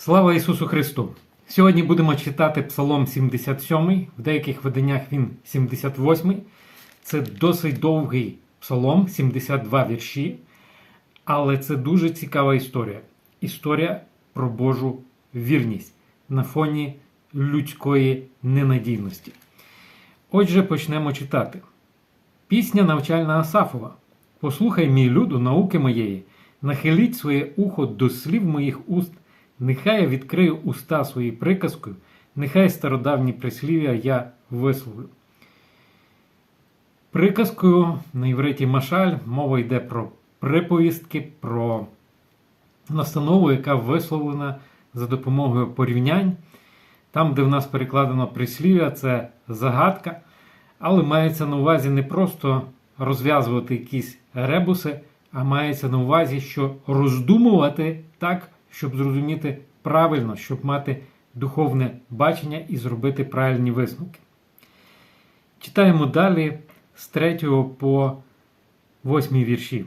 Слава Ісусу Христу! Сьогодні будемо читати Псалом 77, в деяких виданнях він 78. Це досить довгий псалом, 72 вірші. Але це дуже цікава історія. Історія про Божу вірність на фоні людської ненадійності. Отже, почнемо читати. Пісня навчальна Асафова. Послухай, мій люду, науки моєї, нахиліть своє ухо до слів моїх уст, нехай я відкрию уста свої приказкою, нехай стародавні прислів'я я висловлю. Приказкою на євриті Машаль мова йде про приповістки, про настанову, яка висловлена за допомогою порівнянь. Там, де в нас перекладено прислів'я, це загадка, але мається на увазі не просто розв'язувати якісь ребуси, а мається на увазі, що роздумувати так, щоб зрозуміти правильно, щоб мати духовне бачення і зробити правильні висновки. Читаємо далі з 3 по 8 вірші.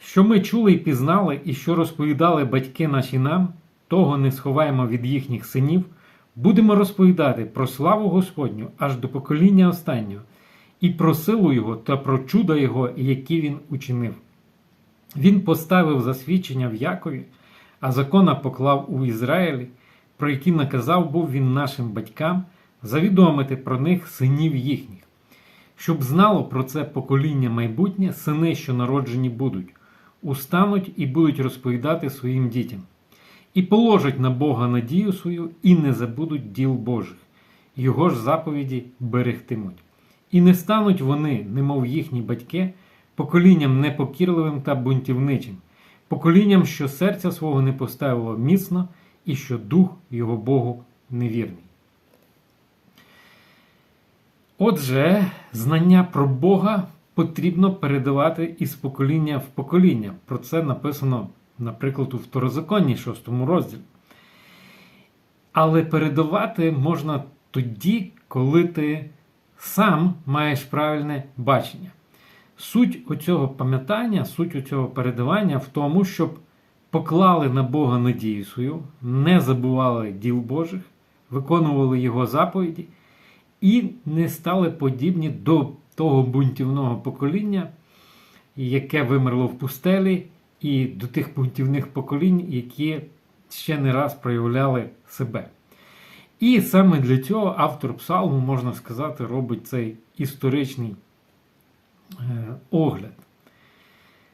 Що ми чули і пізнали, і що розповідали батьки наші нам, того не сховаємо від їхніх синів, будемо розповідати про славу Господню аж до покоління останнього, і про силу Його та про чуда Його, які Він учинив. Він поставив засвідчення в Якові, а закона поклав у Ізраїлі, про які наказав був він нашим батькам завідомити про них синів їхніх, щоб знало про це покоління майбутнє, сини, що народжені будуть, устануть і будуть розповідати своїм дітям, і положать на Бога надію свою, і не забудуть діл Божих, його ж заповіді берегтимуть. І не стануть вони, немов їхні батьки, поколінням непокірливим та бунтівничим, поколінням, що серця свого не поставило міцно, і що дух його Богу невірний. Отже, знання про Бога потрібно передавати із покоління в покоління. Про це написано, наприклад, у Второзаконні, 6 розділі. Але передавати можна тоді, коли ти сам маєш правильне бачення. Суть оцього пам'ятання, суть оцього передавання в тому, щоб поклали на Бога надію свою, не забували діл Божих, виконували Його заповіді і не стали подібні до того бунтівного покоління, яке вимерло в пустелі, і до тих бунтівних поколінь, які ще не раз проявляли себе. І саме для цього автор псалму, можна сказати, робить цей історичний огляд.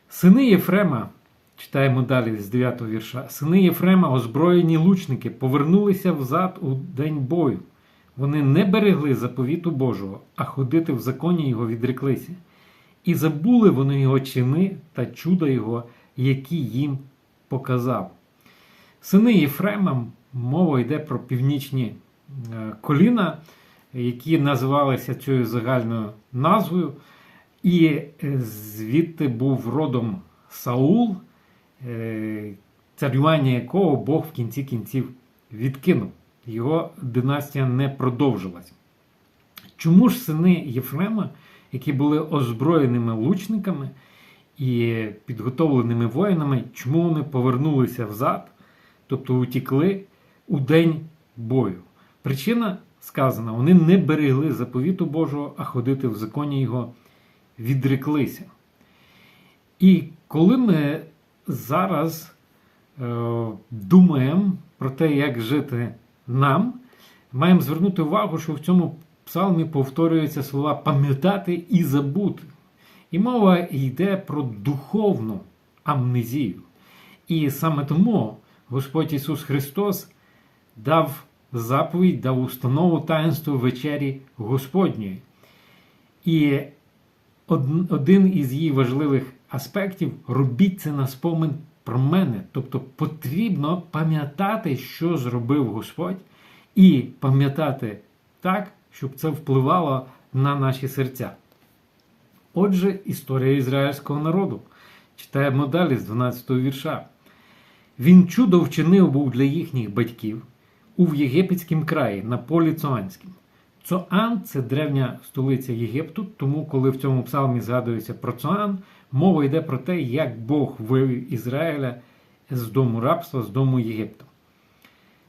Сини Єфрема, читаємо далі з 9 вірша. Сини Єфрема, озброєні лучники, повернулися взад у день бою. Вони не берегли заповіту Божого, а ходити в законі його відреклися. І забули вони його чини та чуда Його, які їм показав. Сини Єфрема, мова йде про північні е, коліна, які називалися цією загальною назвою. І е, звідти був родом Саул, е, царювання якого Бог в кінці кінців відкинув. Його династія не продовжилась. Чому ж сини Єфрема, які були озброєними лучниками і підготовленими воїнами, чому вони повернулися взад, тобто утікли у день бою? Причина сказана: вони не берегли заповіту Божого, а ходити в законі його відреклися. І коли ми зараз е, думаємо про те, як жити нам, маємо звернути увагу, що в цьому псалмі повторюються слова пам'ятати і забути. І мова йде про духовну амнезію. І саме тому Господь Ісус Христос дав заповідь, дав установу таїнству вечері Господньої. І один із її важливих аспектів робіть це на спомин про мене. Тобто потрібно пам'ятати, що зробив Господь, і пам'ятати так, щоб це впливало на наші серця. Отже, історія ізраїльського народу. Читаємо далі з 12 го вірша. Він чудо вчинив був для їхніх батьків у Єгипетському краї на полі Цоанськім. Цоан це древня столиця Єгипту, тому коли в цьому псалмі згадується про Цоан, мова йде про те, як Бог вивів Ізраїля з дому рабства, з дому Єгипту.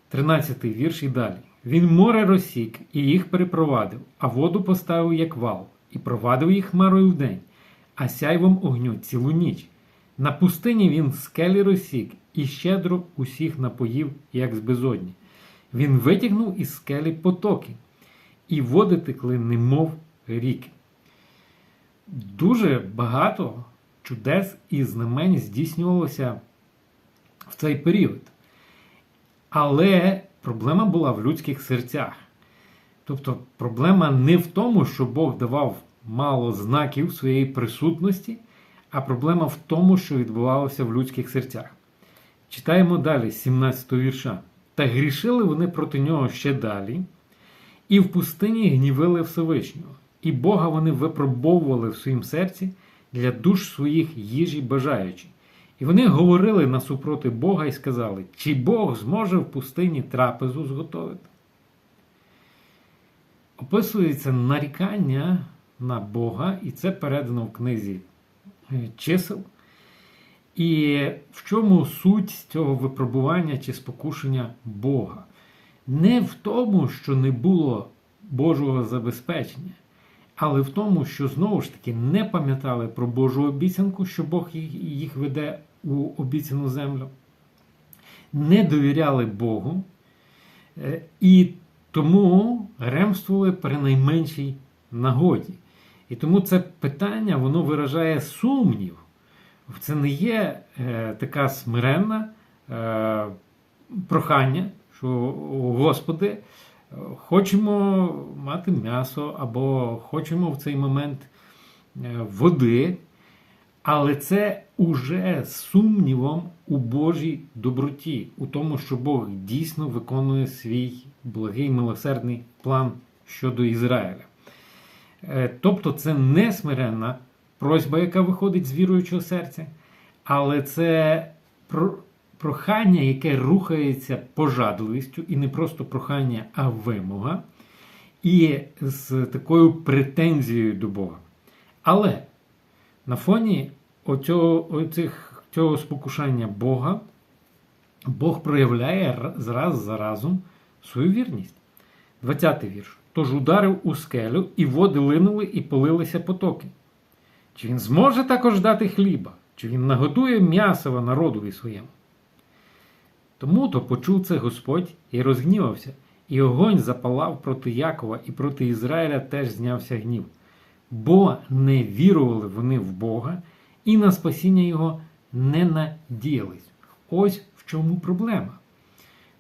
13 вірш і далі. Він море розсік і їх перепровадив, а воду поставив як вал, і провадив їх хмарою вдень, а сяйвом огню цілу ніч. На пустині він скелі розсік і щедро усіх напоїв, як з безодні. Він витягнув із скелі потоки, і води текли, немов ріки. Дуже багато чудес і знамень здійснювалося в цей період. Але проблема була в людських серцях. Тобто проблема не в тому, що Бог давав мало знаків своєї присутності, а проблема в тому, що відбувалося в людських серцях. Читаємо далі, 17 вірша. Та грішили вони проти нього ще далі, і в пустині гнівили Всевишнього, і Бога вони випробовували в своїм серці для душ своїх їжі бажаючи. І вони говорили насупроти Бога і сказали, чи Бог зможе в пустині трапезу зготовити. Описується нарікання на Бога, і це передано в книзі е, чисел. І в чому суть цього випробування чи спокушення Бога? Не в тому, що не було Божого забезпечення, але в тому, що знову ж таки не пам'ятали про Божу обіцянку, що Бог їх веде у обіцяну землю, не довіряли Богу е, і тому ремствували при найменшій нагоді. І тому це питання воно виражає сумнів. Це не є е, така смиренна е, прохання, що Господи, хочемо мати м'ясо, або хочемо в цей момент е, води, але це уже сумнівом у Божій доброті, у тому, що Бог дійсно виконує свій благий милосердний план щодо Ізраїля. Е, тобто це не смиренна просьба, яка виходить з віруючого серця, але це прохання, яке рухається пожадливістю, і не просто прохання, а вимога, і з такою претензією до Бога. Але на фоні оцього, оцих, цього спокушання Бога, Бог проявляє раз за разом свою вірність. 20 вірш. Тож ударив у скелю, і води линули і полилися потоки. Чи він зможе також дати хліба, чи він нагодує м'ясова народові своєму? Тому то почув це Господь і розгнівався, і огонь запалав проти Якова і проти Ізраїля теж знявся гнів. Бо не вірували вони в Бога і на спасіння Його не надіялись. Ось в чому проблема.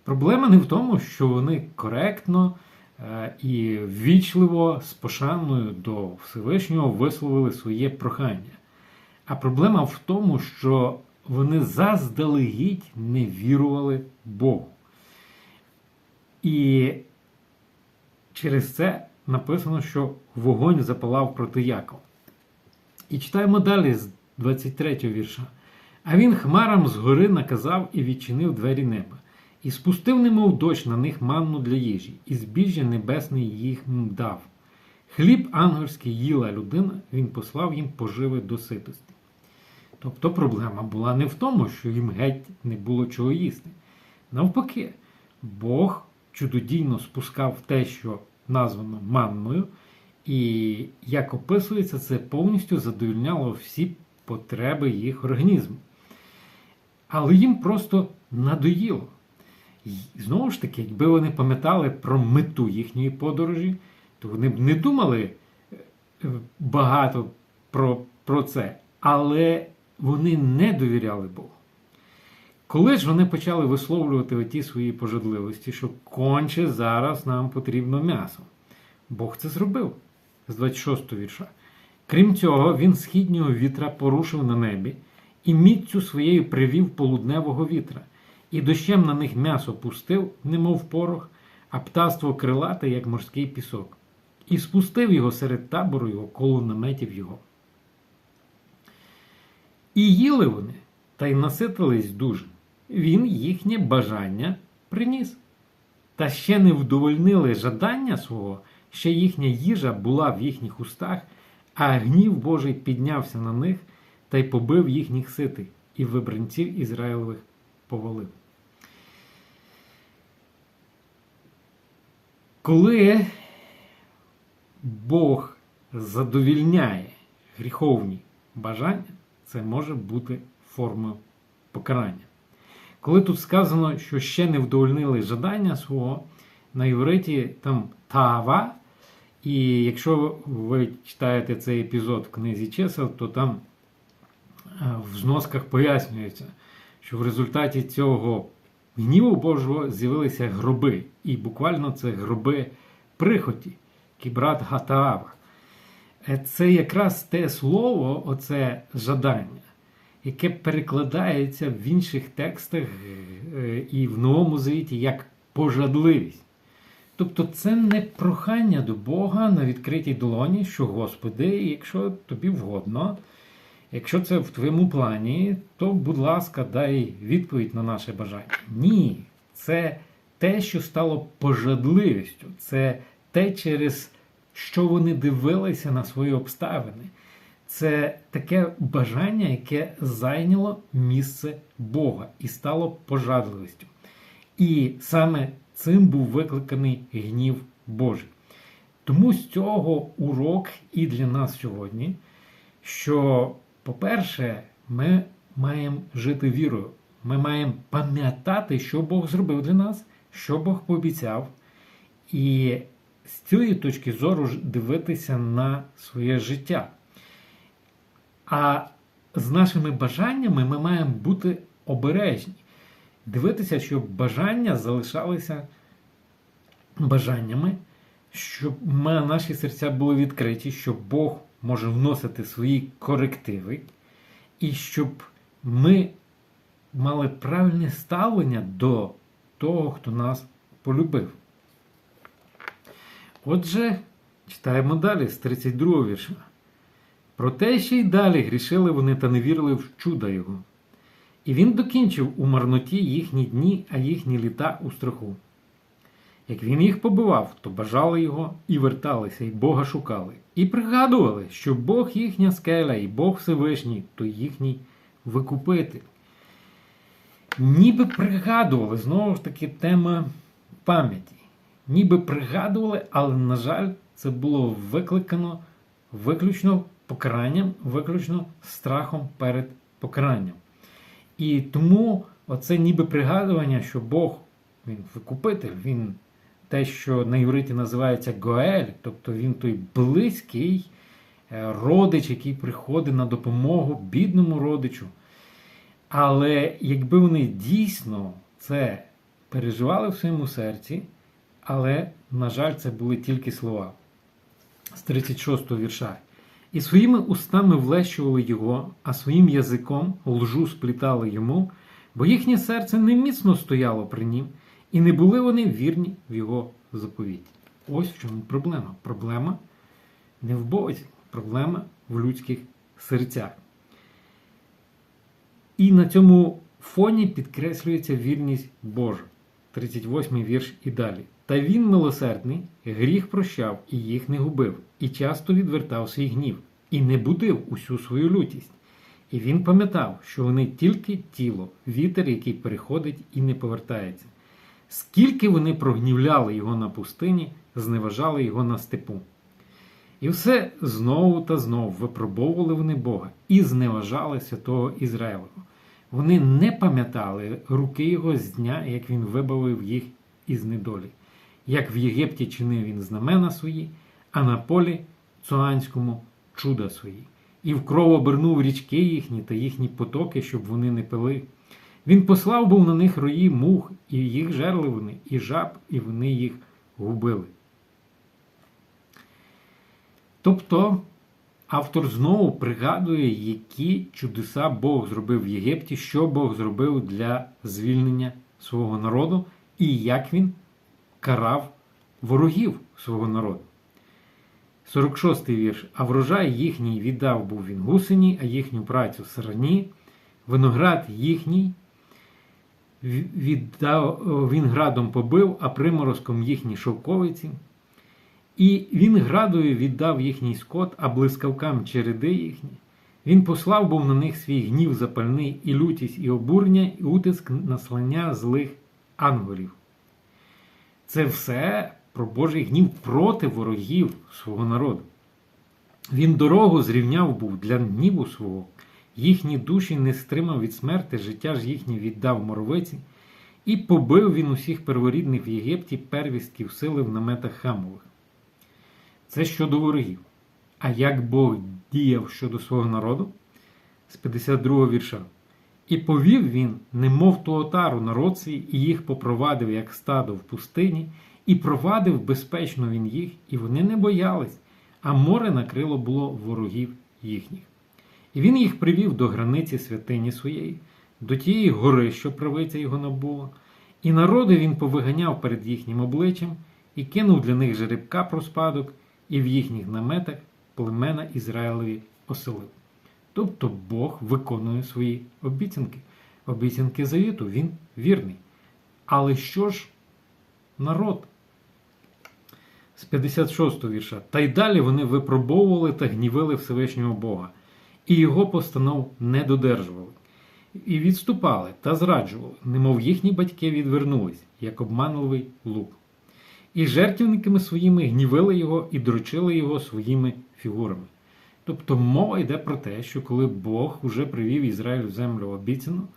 Проблема не в тому, що вони коректно. Е, і ввічливо з пошаною до Всевишнього висловили своє прохання. А проблема в тому, що вони заздалегідь не вірували Богу. І через це написано, що вогонь запалав проти Якова. І читаємо далі з 23 вірша. А він хмарам згори наказав і відчинив двері неба. І спустив, немов дощ на них манну для їжі, і збіжжя небесний їх дав. Хліб ангельський їла людина, він послав їм поживи до ситості. Тобто проблема була не в тому, що їм геть не було чого їсти. Навпаки, Бог чудодійно спускав те, що названо манною, і, як описується, це повністю задовільняло всі потреби їх організму. Але їм просто надоїло. І знову ж таки, якби вони пам'ятали про мету їхньої подорожі, то вони б не думали е, багато про, про це. Але вони не довіряли Богу. Коли ж вони почали висловлювати оті свої пожадливості, що конче зараз нам потрібно м'ясо, Бог це зробив з 26 вірша. Крім цього, він східнього вітра порушив на небі і міцю своєю привів полудневого вітра і дощем на них м'ясо пустив, немов порох, а птаство крилате, як морський пісок, і спустив його серед табору його коло наметів його. І їли вони, та й наситились дуже. Він їхнє бажання приніс. Та ще не вдовольнили жадання свого, ще їхня їжа була в їхніх устах, а гнів Божий піднявся на них та й побив їхніх ситих, і вибранців Ізраїлових повалив. Коли Бог задовільняє гріховні бажання, це може бути формою покарання. Коли тут сказано, що ще не вдовольнили жадання свого, на євриті там тава, і якщо ви читаєте цей епізод в книзі чисел, то там е, в зносках пояснюється, що в результаті цього гніву Божого з'явилися гроби. І буквально це гроби прихоті, кібрат Гатаава. Е, Це якраз те слово, оце жадання, яке перекладається в інших текстах е, і в Новому Завіті як пожадливість. Тобто це не прохання до Бога на відкритій долоні, що Господи, якщо тобі вгодно, якщо це в твоєму плані, то, будь ласка, дай відповідь на наше бажання. Ні, це те, що стало пожадливістю, це те, через що вони дивилися на свої обставини. Це таке бажання, яке зайняло місце Бога і стало пожадливістю. І саме цим був викликаний гнів Божий. Тому з цього урок і для нас сьогодні, що, по-перше, ми маємо жити вірою. Ми маємо пам'ятати, що Бог зробив для нас, що Бог пообіцяв, і з цієї точки зору дивитися на своє життя. А з нашими бажаннями ми маємо бути обережні. Дивитися, щоб бажання залишалися бажаннями, щоб наші серця були відкриті, щоб Бог може вносити свої корективи, і щоб ми мали правильне ставлення до того, хто нас полюбив. Отже, читаємо далі з 32 вірша. Проте ще й далі грішили вони та не вірили в чуда його. І він докінчив у марноті їхні дні, а їхні літа у страху. Як він їх побивав, то бажали його і верталися, і Бога шукали, і пригадували, що Бог їхня скеля, і Бог Всевишній, то їхній викупитель. Ніби пригадували, знову ж таки, тема пам'яті. Ніби пригадували, але, на жаль, це було викликано виключно покаранням, виключно страхом перед покаранням. І тому оце ніби пригадування, що Бог, він викупитель, він те, що на євриті називається Гоель, тобто він той близький е, родич, який приходить на допомогу бідному родичу. Але якби вони дійсно це переживали в своєму серці, але, на жаль, це були тільки слова. З 36 го вірша. І своїми устами влещували його, а своїм язиком лжу сплітали йому, бо їхнє серце не міцно стояло при нім, і не були вони вірні в його заповіті. Ось в чому проблема. Проблема не в Бозі, проблема в людських серцях. І на цьому фоні підкреслюється вірність Божа. 38 вірш і далі. Та він милосердний, гріх прощав і їх не губив, і часто відвертав свій гнів, і не будив усю свою лютість. І він пам'ятав, що вони тільки тіло, вітер, який переходить і не повертається. Скільки вони прогнівляли його на пустині, зневажали його на степу. І все знову та знову випробовували вони Бога і зневажали святого Ізраїлевого. Вони не пам'ятали руки його з дня, як він вибавив їх із недолі, як в Єгипті чинив він знамена свої, а на полі Цуанському чуда свої, і в кров обернув річки їхні та їхні потоки, щоб вони не пили. Він послав був на них рої мух, і їх жерли вони, і жаб, і вони їх губили. Тобто автор знову пригадує, які чудеса Бог зробив в Єгипті, що Бог зробив для звільнення свого народу і як він карав ворогів свого народу. 46-й вірш. А врожай їхній віддав був він гусені, а їхню працю сарані, виноград їхній віддав, він градом побив, а приморозком їхні шовковиці. І він градою віддав їхній скот, а блискавкам череди їхні. Він послав був на них свій гнів запальний, і лютість, і обурення, і утиск наслання злих ангелів. Це все про Божий гнів проти ворогів свого народу. Він дорогу зрівняв був для гніву свого, їхні душі не стримав від смерти, життя ж їхнє віддав моровиці, і побив він усіх перворідних в Єгипті первістків сили в наметах Хамових. Це щодо ворогів. А як Бог діяв щодо свого народу? З 52 вірша. І повів він, немов ту отару народ свій, і їх попровадив, як стадо в пустині, і провадив безпечно він їх, і вони не боялись, а море накрило було ворогів їхніх. І він їх привів до границі святині своєї, до тієї гори, що правиця його набула, і народи він повиганяв перед їхнім обличчям, і кинув для них жеребка про спадок, і в їхніх наметах племена Ізраїлеві оселив. Тобто Бог виконує свої обіцянки. Обіцянки завіту, він вірний. Але що ж народ? З 56 вірша. Та й далі вони випробовували та гнівили Всевишнього Бога, і його постанов не додержували, і відступали та зраджували, немов їхні батьки відвернулись, як обманливий лук. І жертвівниками своїми гнівили його і дрочили його своїми фігурами. Тобто мова йде про те, що коли Бог уже привів Ізраїль в землю обіцяну,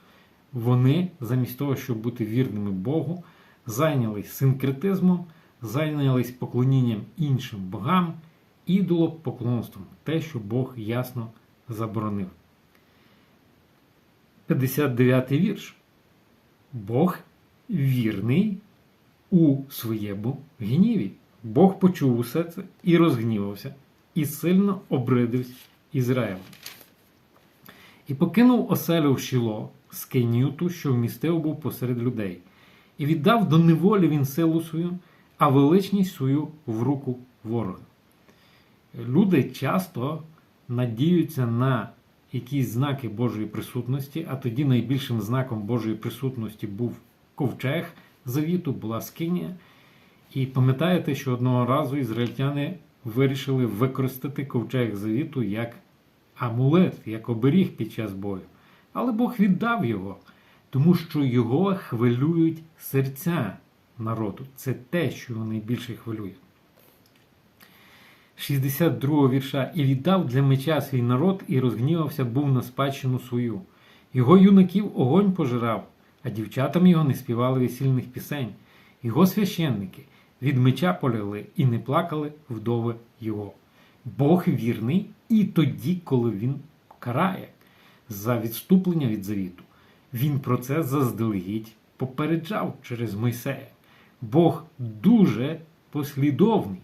вони, замість того, щоб бути вірними Богу, зайнялись синкретизмом, зайнялись поклонінням іншим богам, ідолопоклонством, те, що Бог ясно заборонив. 59 вірш. Бог вірний у своєму гніві. Бог почув усе це і розгнівався і сильно обридився Ізраїлем. І покинув оселю в Шіло, скинію ту, що вмістив був посеред людей, і віддав до неволі він силу свою, а величність свою в руку ворога. Люди часто надіються на якісь знаки Божої присутності, а тоді найбільшим знаком Божої присутності був ковчег завіту, була скинія. І пам'ятаєте, що одного разу ізраїльтяни вирішили використати ковчег завіту як амулет, як оберіг під час бою. Але Бог віддав його, тому що його хвилюють серця народу. Це те, що його найбільше хвилює. 62 вірша. І віддав для меча свій народ, і розгнівався був на спадщину свою. Його юнаків огонь пожирав, а дівчатам його не співали весільних пісень. Його священники від меча полягли і не плакали вдови його. Бог вірний і тоді, коли він карає за відступлення від завіту. Він про це заздалегідь попереджав через Мойсея. Бог дуже послідовний.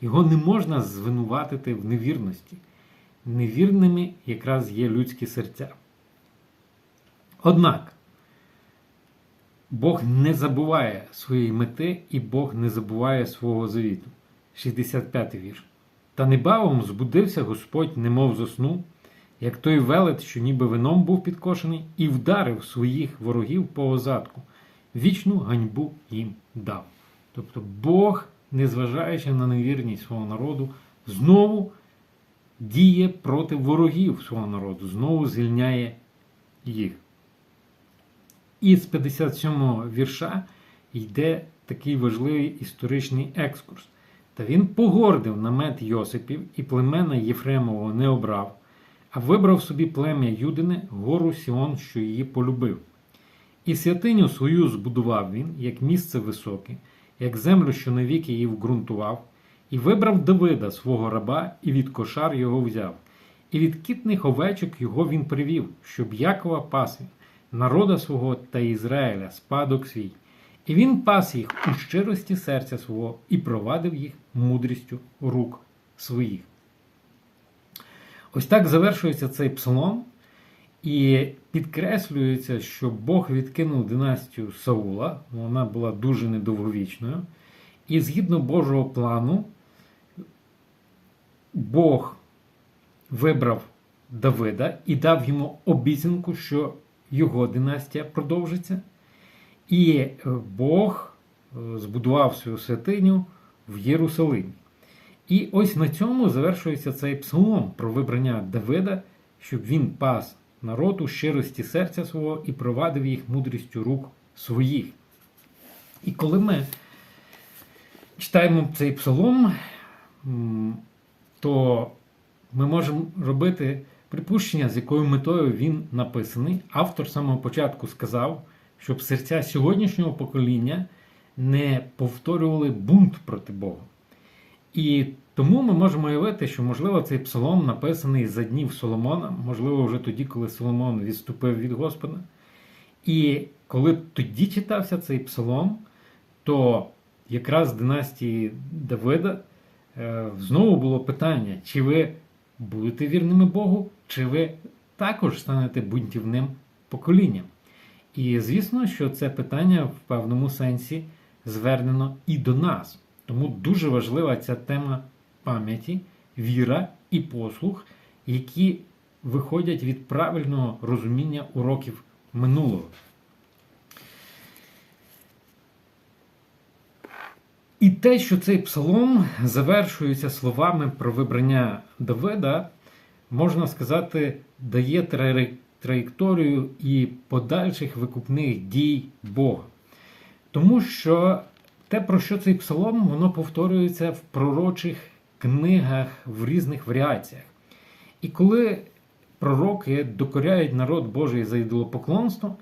Його не можна звинуватити в невірності. Невірними якраз є людські серця. Однак Бог не забуває своєї мети і Бог не забуває свого завіту. 65 вірш. Та небавом збудився Господь, немов заснув, як той велет, що ніби вином був підкошений, і вдарив своїх ворогів по озадку, вічну ганьбу їм дав. Тобто Бог, незважаючи на невірність свого народу, знову діє проти ворогів свого народу, знову звільняє їх. І з 57-го вірша йде такий важливий історичний екскурс. Та він погордив намет Йосипів і племена Єфремового не обрав, а вибрав собі плем'я Юдине, гору Сіон, що її полюбив. І святиню свою збудував він, як місце високе, як землю, що навіки її вґрунтував, і вибрав Давида, свого раба, і від кошар його взяв, і від кітних овечок його він привів, щоб Якова пас він народа свого та Ізраїля спадок свій. І він пас їх у щирості серця свого і провадив їх мудрістю рук своїх. Ось так завершується цей псалом, і підкреслюється, що Бог відкинув династію Саула, вона була дуже недовговічною. І згідно Божого плану, Бог вибрав Давида і дав йому обіцянку, що його династія продовжиться. І е, Бог е, збудував свою святиню в Єрусалимі. І ось на цьому завершується цей псалом про вибрання Давида, щоб він пас народ у щирості серця свого і провадив їх мудрістю рук своїх. І коли ми читаємо цей псалом, то ми можемо робити припущення, з якою метою він написаний. Автор з самого початку сказав, щоб серця сьогоднішнього покоління не повторювали бунт проти Бога. І тому ми можемо уявити, що, можливо, цей псалом написаний за днів Соломона, можливо, вже тоді, коли Соломон відступив від Господа. І коли тоді читався цей псалом, то якраз з династії Давида е, знову було питання, чи ви будете вірними Богу, чи ви також станете бунтівним поколінням. І звісно, що це питання в певному сенсі звернено і до нас. Тому дуже важлива ця тема пам'яті, віра і послух, які виходять від правильного розуміння уроків минулого. І те, що цей псалом завершується словами про вибрання Давида, можна сказати, дає траєкторію і подальших викупних дій Бога. Тому що те, про що цей псалом, воно повторюється в пророчих книгах в різних варіаціях. І коли пророки докоряють народ Божий за ідолопоклонство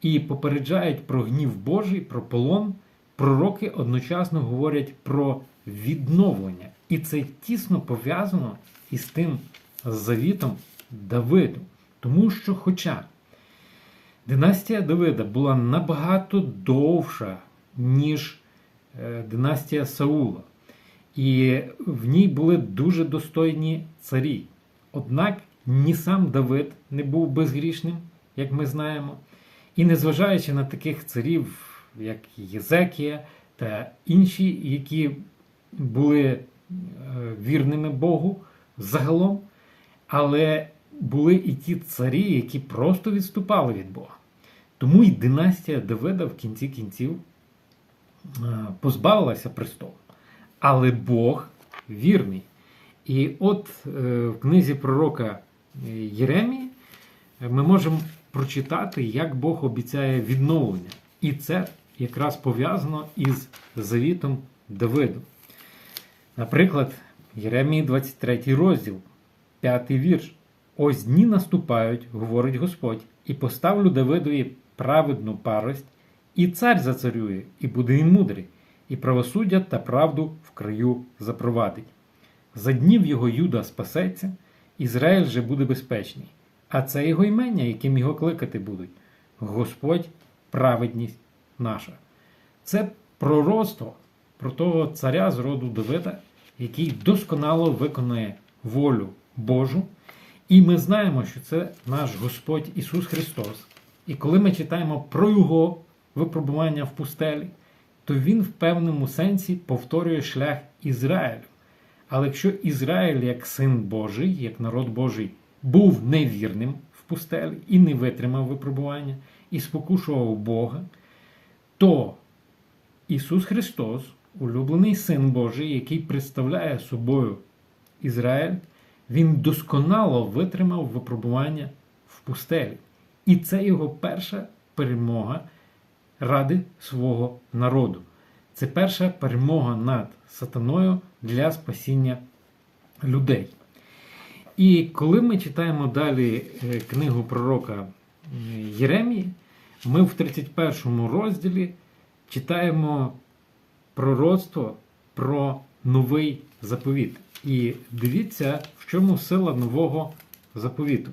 і попереджають про гнів Божий, про полон, пророки одночасно говорять про відновлення. І це тісно пов'язано із тим завітом Давиду. Тому що, хоча династія Давида була набагато довша, ніж е, династія Саула, і в ній були дуже достойні царі. Однак ні сам Давид не був безгрішним, як ми знаємо, і незважаючи на таких царів, як Єзекія та інші, які були е, вірними Богу загалом, але були і ті царі, які просто відступали від Бога. Тому і династія Давида в кінці кінців е, позбавилася престолу. Але Бог вірний. І от е, в книзі пророка Єремії ми можемо прочитати, як Бог обіцяє відновлення. І це якраз пов'язано із завітом Давиду. Наприклад, Єремії 23 розділ, 5 вірш. Ось дні наступають, говорить Господь, і поставлю Давидові праведну парость, і цар зацарює, і буде він мудрий, і правосуддя та правду в краю запровадить. За днів його Юда спасеться, Ізраїль же буде безпечний. А це його імення, яким його кликати будуть. Господь праведність наша. Це пророцтво про того царя з роду Давида, який досконало виконує волю Божу. І ми знаємо, що це наш Господь Ісус Христос. І коли ми читаємо про Його випробування в пустелі, то Він в певному сенсі повторює шлях Ізраїлю. Але якщо Ізраїль, як син Божий, як народ Божий, був невірним в пустелі і не витримав випробування, і спокушував Бога, то Ісус Христос, улюблений Син Божий, який представляє собою Ізраїль, Він досконало витримав випробування в пустелі. І це його перша перемога ради свого народу. Це перша перемога над сатаною для спасіння людей. І коли ми читаємо далі е, книгу пророка е, Єремії, ми в 31 розділі читаємо пророцтво про новий заповіт. І дивіться, в чому сила нового заповіту.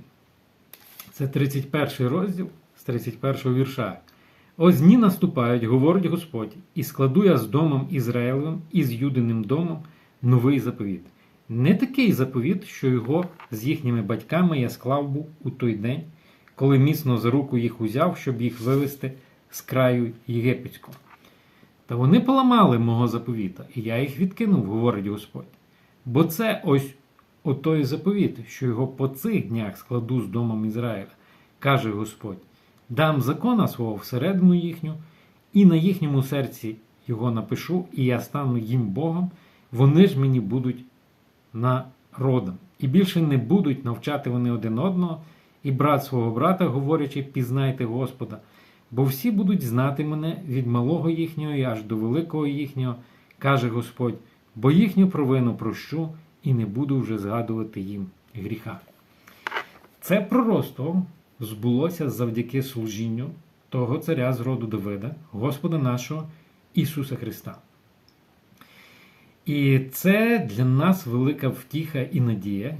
Це 31 розділ з 31 вірша. Ось дні наступають, говорить Господь, і складу я з домом Ізраїлевим і з Юдиним домом новий заповіт. Не такий заповіт, що його з їхніми батьками я склав був у той день, коли міцно за руку їх узяв, щоб їх вивести з краю єгипетського. Та вони поламали мого заповіта, і я їх відкинув, говорить Господь. Бо це ось отой заповіт, що його по цих днях складу з домом Ізраїля, каже Господь. Дам закона свого всередину їхню, і на їхньому серці його напишу, і я стану їм Богом, вони ж мені будуть народом. І більше не будуть навчати вони один одного, і брат свого брата, говорячи, пізнайте Господа, бо всі будуть знати мене від малого їхнього і аж до великого їхнього, каже Господь, бо їхню провину прощу і не буду вже згадувати їм гріха. Це пророцтво збулося завдяки служінню того царя з роду Давида, Господа нашого Ісуса Христа. І це для нас велика втіха і надія.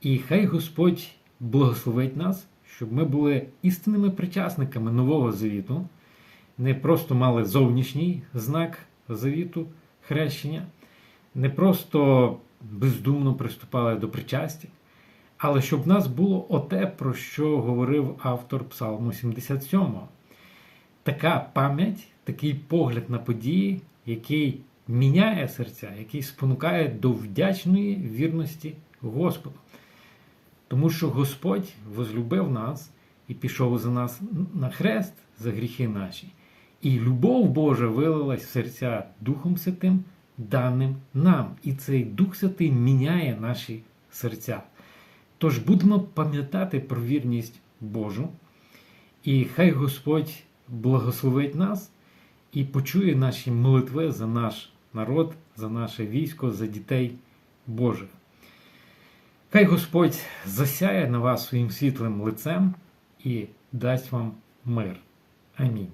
І хай Господь благословить нас, щоб ми були істинними причасниками Нового Завіту, не просто мали зовнішній знак завіту хрещення, не просто бездумно приступали до причастя, але щоб в нас було оте, про що говорив автор Псалму 77. Така пам'ять, такий погляд на події, який міняє серця, який спонукає до вдячної вірності Господу. Тому що Господь возлюбив нас і пішов за нас на хрест за гріхи наші. І любов Божа вилилась в серця Духом Святим, даним нам. І цей Дух Святий міняє наші серця. Тож будемо пам'ятати про вірність Божу, і хай Господь благословить нас і почує наші молитви за наш народ, за наше військо, за дітей Божих. Хай Господь засяє на вас своїм світлим лицем і дасть вам мир. Амінь.